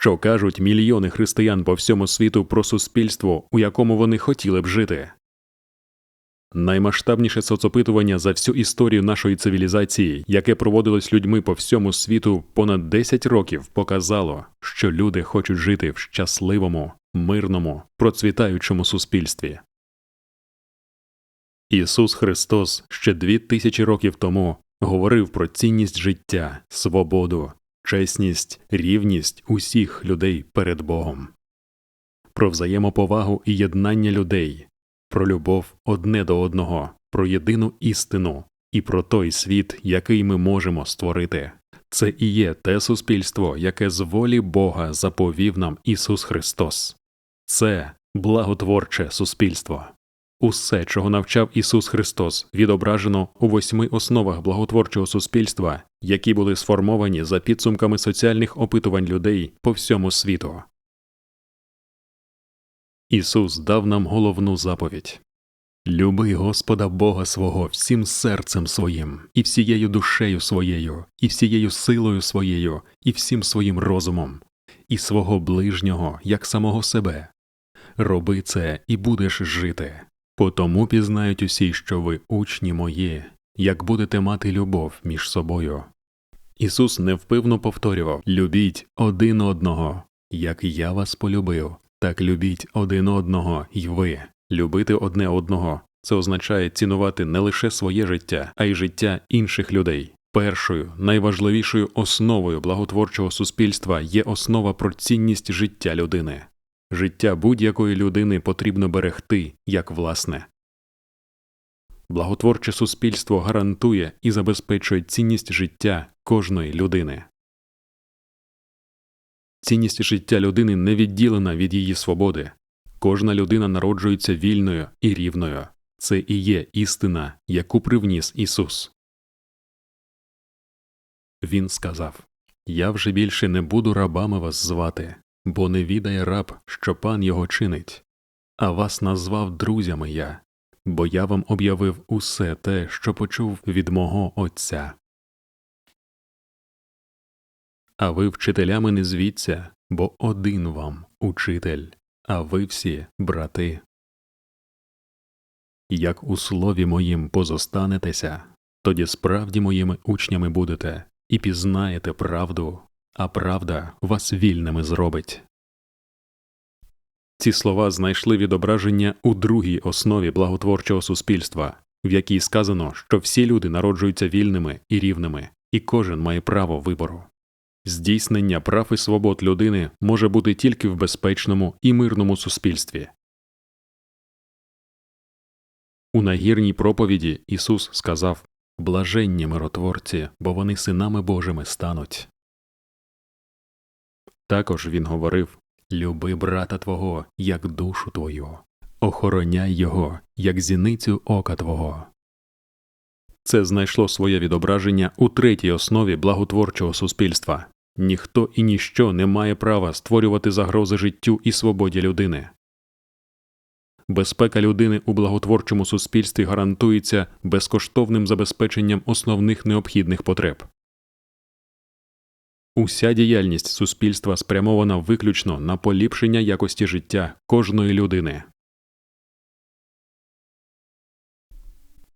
що кажуть мільйони християн по всьому світу про суспільство, у якому вони хотіли б жити. Наймасштабніше соцопитування за всю історію нашої цивілізації, яке проводилось людьми по всьому світу понад 10 років, показало, що люди хочуть жити в щасливому, мирному, процвітаючому суспільстві. Ісус Христос ще дві тисячі років тому говорив про цінність життя, свободу, чесність, рівність усіх людей перед Богом, про взаємоповагу і єднання людей, про любов одне до одного, про єдину істину і про той світ, який ми можемо створити. Це і є те суспільство, яке з волі Бога заповів нам Ісус Христос. Це благотворче суспільство. Усе, чого навчав Ісус Христос, відображено у восьми основах благотворчого суспільства, які були сформовані за підсумками соціальних опитувань людей по всьому світу. Ісус дав нам головну заповідь Люби Господа Бога свого всім серцем своїм, і всією душею своєю, і всією силою своєю, і всім своїм розумом, і свого ближнього, як самого себе. Роби це і будеш жити. По тому пізнають усі, що ви учні мої, як будете мати любов між собою. Ісус невпивно повторював Любіть один одного, як я вас полюбив, так любіть один одного й ви. Любити одне одного це означає цінувати не лише своє життя, а й життя інших людей. Першою, найважливішою основою благотворчого суспільства є основа про цінність життя людини. Життя будь-якої людини потрібно берегти як власне. Благотворче суспільство гарантує і забезпечує цінність життя кожної людини. Цінність життя людини не відділена від її свободи. Кожна людина народжується вільною і рівною. Це і є істина, яку привніс Ісус. Він сказав Я вже більше не буду рабами вас звати, бо не відає раб, що пан його чинить, а вас назвав друзями я, бо я вам об'явив усе те, що почув від мого Отця. А ви вчителями не звіться, бо один вам учитель, а ви всі брати. Як у слові моїм позостанетеся, тоді справді моїми учнями будете і пізнаєте правду, а правда вас вільними зробить. Ці слова знайшли відображення у другій основі благотворчого суспільства, в якій сказано, що всі люди народжуються вільними і рівними, і кожен має право вибору. Здійснення прав і свобод людини може бути тільки в безпечному і мирному суспільстві. У нагірній проповіді Ісус сказав Блаженні миротворці, бо вони синами Божими стануть. Також він говорив Люби брата твого, як душу твою, охороняй його, як зіницю ока твого. Це знайшло своє відображення у третій основі благотворчого суспільства ніхто і ніщо не має права створювати загрози життю і свободі людини. Безпека людини у благотворчому суспільстві гарантується безкоштовним забезпеченням основних необхідних потреб. Уся діяльність суспільства спрямована виключно на поліпшення якості життя кожної людини.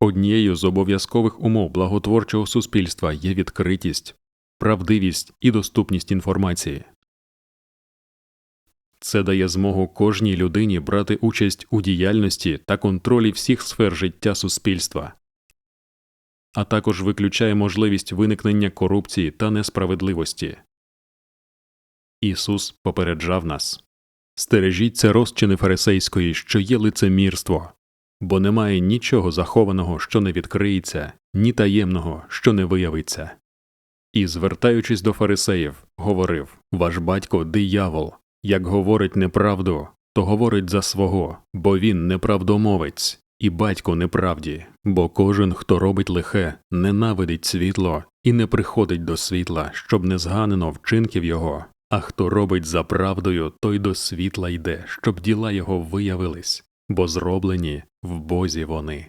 Однією з обов'язкових умов благотворчого суспільства є відкритість, правдивість і доступність інформації. Це дає змогу кожній людині брати участь у діяльності та контролі всіх сфер життя суспільства, а також виключає можливість виникнення корупції та несправедливості. Ісус попереджав нас стережіться розчини фарисейської, що є лицемірство, бо немає нічого захованого, що не відкриється, ні таємного, що не виявиться. І, звертаючись до фарисеїв, говорив Ваш батько диявол, як говорить неправду, то говорить за свого, бо він неправдомовець, і батько неправді, бо кожен, хто робить лихе, ненавидить світло і не приходить до світла, щоб не зганено вчинків його, а хто робить за правдою, той до світла йде, щоб діла його виявились, бо зроблені в Бозі вони.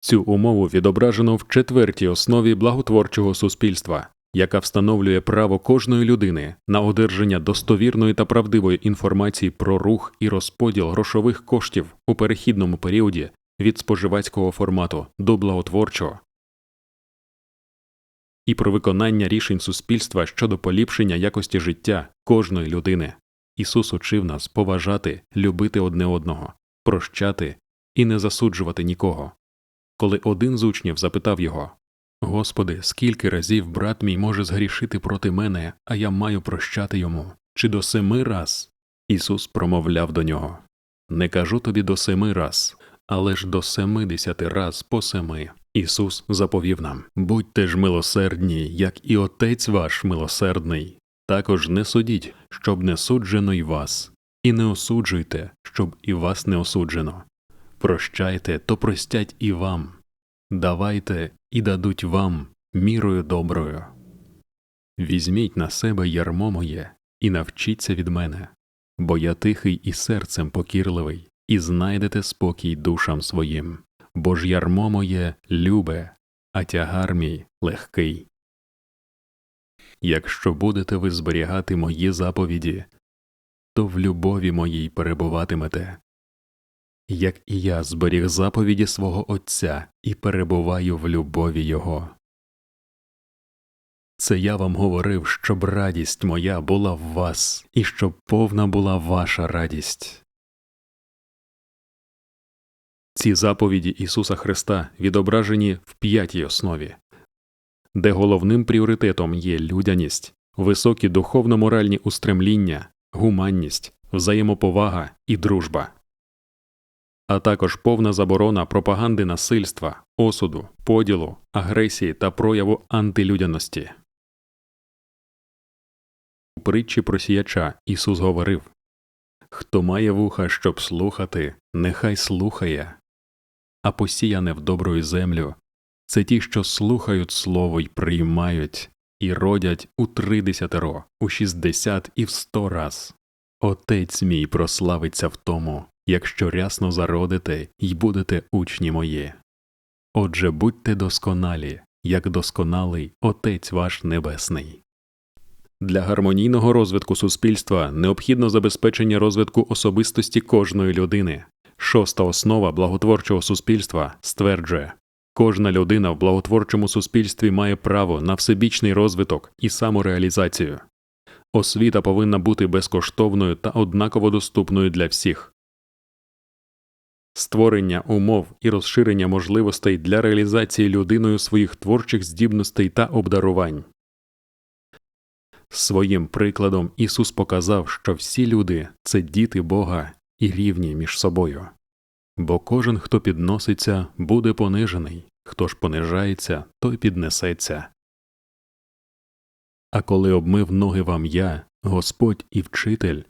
Цю умову відображено в четвертій основі благотворчого суспільства яка встановлює право кожної людини на одержання достовірної та правдивої інформації про рух і розподіл грошових коштів у перехідному періоді від споживацького формату до благотворчого, і про виконання рішень суспільства щодо поліпшення якості життя кожної людини. Ісус учив нас поважати, любити одне одного, прощати і не засуджувати нікого. Коли один з учнів запитав його Господи, скільки разів брат мій може згрішити проти мене, а я маю прощати йому, чи до семи раз? Ісус промовляв до нього Не кажу тобі до семи раз, але ж до семидесяти раз по семи. Ісус заповів нам Будьте ж милосердні, як і Отець ваш милосердний. Також не судіть, щоб не суджено й вас, і не осуджуйте, щоб і вас не осуджено. Прощайте, то простять і вам, давайте і дадуть вам мірою доброю. Візьміть на себе ярмо моє і навчіться від мене, бо я тихий і серцем покірливий, і знайдете спокій душам своїм, бо ж ярмо моє любе, а тягар мій легкий. Якщо будете ви зберігати мої заповіді, то в любові моїй перебуватимете, як і я зберіг заповіді свого Отця і перебуваю в любові Його. Це я вам говорив, щоб радість моя була в вас, і щоб повна була ваша радість. Ці заповіді Ісуса Христа відображені в п'ятій основі, де головним пріоритетом є людяність, високі духовно-моральні устремління, гуманність, взаємоповага і дружба, а також повна заборона пропаганди насильства, осуду, поділу, агресії та прояву антилюдяності. У притчі про сіяча Ісус говорив Хто має вуха, щоб слухати, нехай слухає, а посіяне в добрую землю це ті, що слухають слово й приймають, і родять у тридесятеро, у шістдесят і в сто раз. Отець мій прославиться в тому, якщо рясно зародите й будете учні мої. Отже, будьте досконалі, як досконалий Отець ваш Небесний. Для гармонійного розвитку суспільства необхідно забезпечення розвитку особистості кожної людини. Шоста основа благотворчого суспільства стверджує кожна людина в благотворчому суспільстві має право на всебічний розвиток і самореалізацію. Освіта повинна бути безкоштовною та однаково доступною для всіх. Створення умов і розширення можливостей для реалізації людиною своїх творчих здібностей та обдарувань. Своїм прикладом Ісус показав, що всі люди це діти Бога і рівні між собою. Бо кожен, хто підноситься, буде понижений, хто ж понижається, той піднесеться. А коли обмив ноги вам я, Господь і вчитель,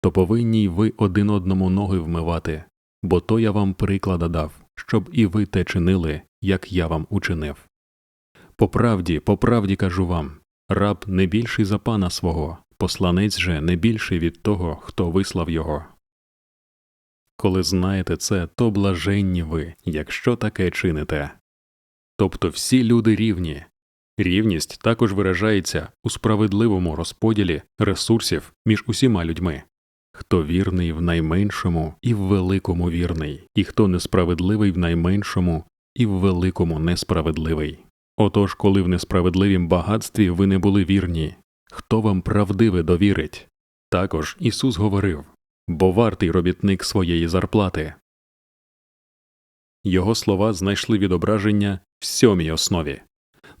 то повинні й ви один одному ноги вмивати, бо то я вам приклада дав, щоб і ви те чинили, як я вам учинив. По правді, по правді кажу вам раб не більший за пана свого, посланець же не більший від того, хто вислав його. Коли знаєте це, то блаженні ви, якщо таке чините. Тобто всі люди рівні. Рівність також виражається у справедливому розподілі ресурсів між усіма людьми хто вірний в найменшому і в великому вірний, і хто несправедливий в найменшому і в великому несправедливий. Отож, коли в несправедливім багатстві ви не були вірні, хто вам правдиве довірить? Також Ісус говорив бо вартий робітник своєї зарплати. Його слова знайшли відображення в сьомій основі,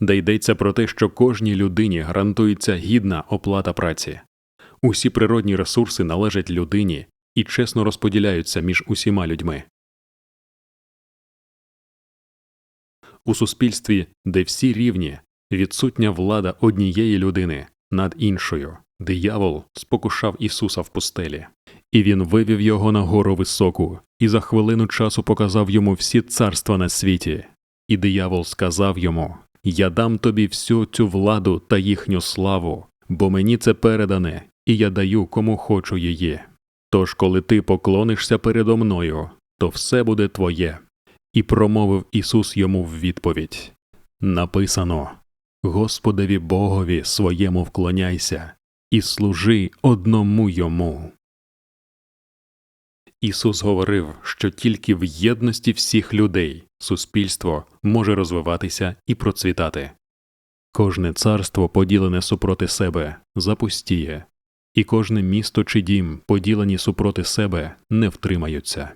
де йдеться про те, що кожній людині гарантується гідна оплата праці. Усі природні ресурси належать людині і чесно розподіляються між усіма людьми. У суспільстві, де всі рівні, відсутня влада однієї людини над іншою, диявол спокушав Ісуса в пустелі, і він вивів його на гору високу, і за хвилину часу показав йому всі царства на світі. І диявол сказав йому Я дам тобі всю цю владу та їхню славу, бо мені це передане, і я даю кому хочу її. Тож, коли ти поклонишся передо мною, то все буде твоє. І промовив Ісус йому в відповідь Написано Господеві Богові своєму вклоняйся і служи одному йому. Ісус говорив, що тільки в єдності всіх людей суспільство може розвиватися і процвітати. Кожне царство, поділене супроти себе, запустіє, і кожне місто чи дім, поділені супроти себе, не втримаються.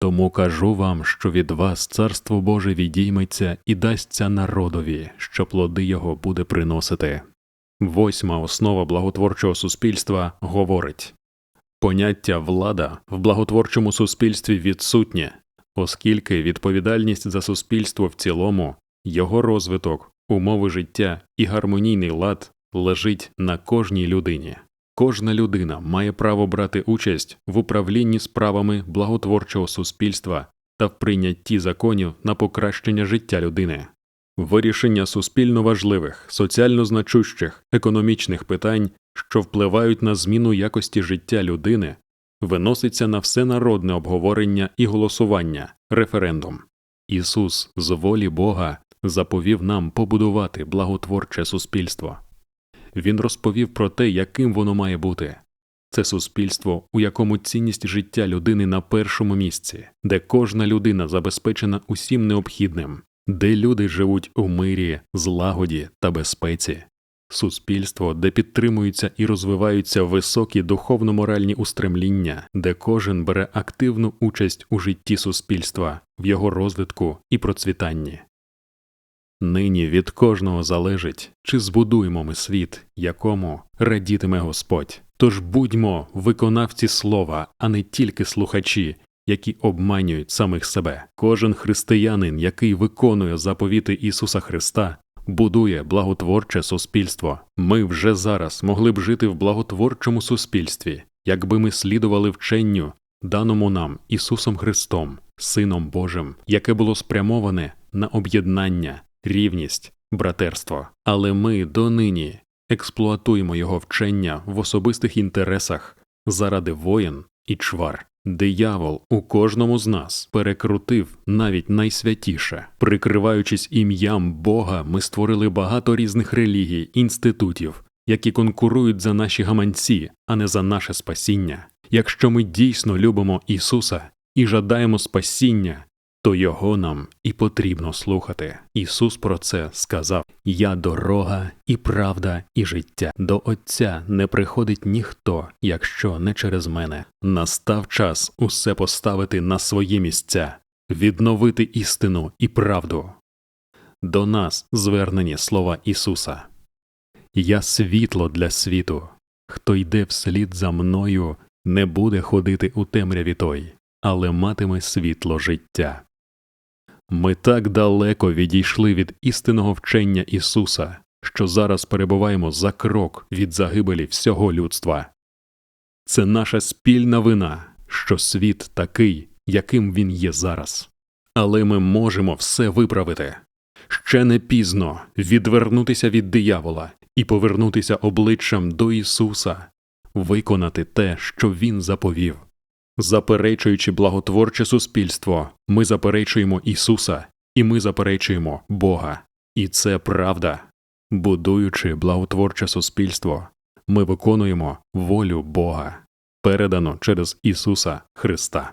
Тому кажу вам, що від вас царство Боже відійметься і дасться народові, що плоди його буде приносити. Восьма основа благотворчого суспільства говорить поняття влада в благотворчому суспільстві відсутнє, оскільки відповідальність за суспільство в цілому, його розвиток, умови життя і гармонійний лад лежить на кожній людині. Кожна людина має право брати участь в управлінні справами благотворчого суспільства та в прийнятті законів на покращення життя людини. Вирішення суспільно важливих, соціально значущих, економічних питань, що впливають на зміну якості життя людини, виноситься на всенародне обговорення і голосування, референдум. Ісус з волі Бога заповів нам побудувати благотворче суспільство. Він розповів про те, яким воно має бути. Це суспільство, у якому цінність життя людини на першому місці, де кожна людина забезпечена усім необхідним, де люди живуть у мирі, злагоді та безпеці, суспільство, де підтримуються і розвиваються високі духовно-моральні устремління, де кожен бере активну участь у житті суспільства, в його розвитку і процвітанні. Нині від кожного залежить, чи збудуємо ми світ, якому радітиме Господь. Тож будьмо виконавці слова, а не тільки слухачі, які обманюють самих себе. Кожен християнин, який виконує заповіти Ісуса Христа, будує благотворче суспільство. Ми вже зараз могли б жити в благотворчому суспільстві, якби ми слідували вченню, даному нам Ісусом Христом, Сином Божим, яке було спрямоване на об'єднання, рівність, братерство. Але ми донині експлуатуємо його вчення в особистих інтересах заради воїн і чвар. Диявол у кожному з нас перекрутив навіть найсвятіше. Прикриваючись ім'ям Бога, ми створили багато різних релігій, інститутів, які конкурують за наші гаманці, а не за наше спасіння. Якщо ми дійсно любимо Ісуса і жадаємо спасіння, то його нам і потрібно слухати. Ісус про це сказав: Я дорога, і правда, і життя. До Отця не приходить ніхто, якщо не через мене. Настав час усе поставити на свої місця, відновити істину і правду. До нас звернені слова Ісуса. Я світло для світу. Хто йде вслід за мною, не буде ходити у темряві той, але матиме світло життя. Ми так далеко відійшли від істинного вчення Ісуса, що зараз перебуваємо за крок від загибелі всього людства. Це наша спільна вина, що світ такий, яким він є зараз. Але ми можемо все виправити. Ще не пізно відвернутися від диявола і повернутися обличчям до Ісуса, виконати те, що Він заповів. Заперечуючи благотворче суспільство, ми заперечуємо Ісуса і ми заперечуємо Бога. І це правда. Будуючи благотворче суспільство, ми виконуємо волю Бога, передано через Ісуса Христа.